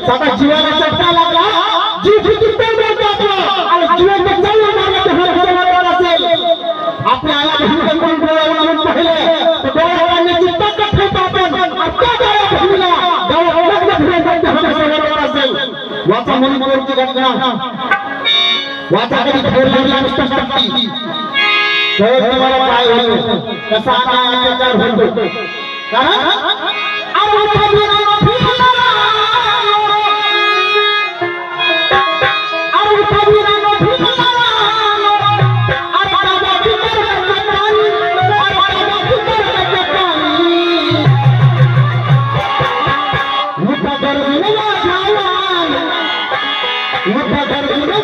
सदा जीवाला चटका लागला जीव किती बोलतो आपलं आणि जीवन बचावलं मारलं हर जणांवर असेल आपल्या आया बहिणीला कोण डोळ्यावर लावून पाहिलं तर डोळ्या पाहण्याची ताकद ठेवतो आपण आता फिरवतात तर हर जणांवर असेल वाचा म्हणून बोलची घटना वाचा कधी लागला नुसतं टाकती तर तुम्हाला काय होतं कसा काय होतो कारण अरे উপকার গুরু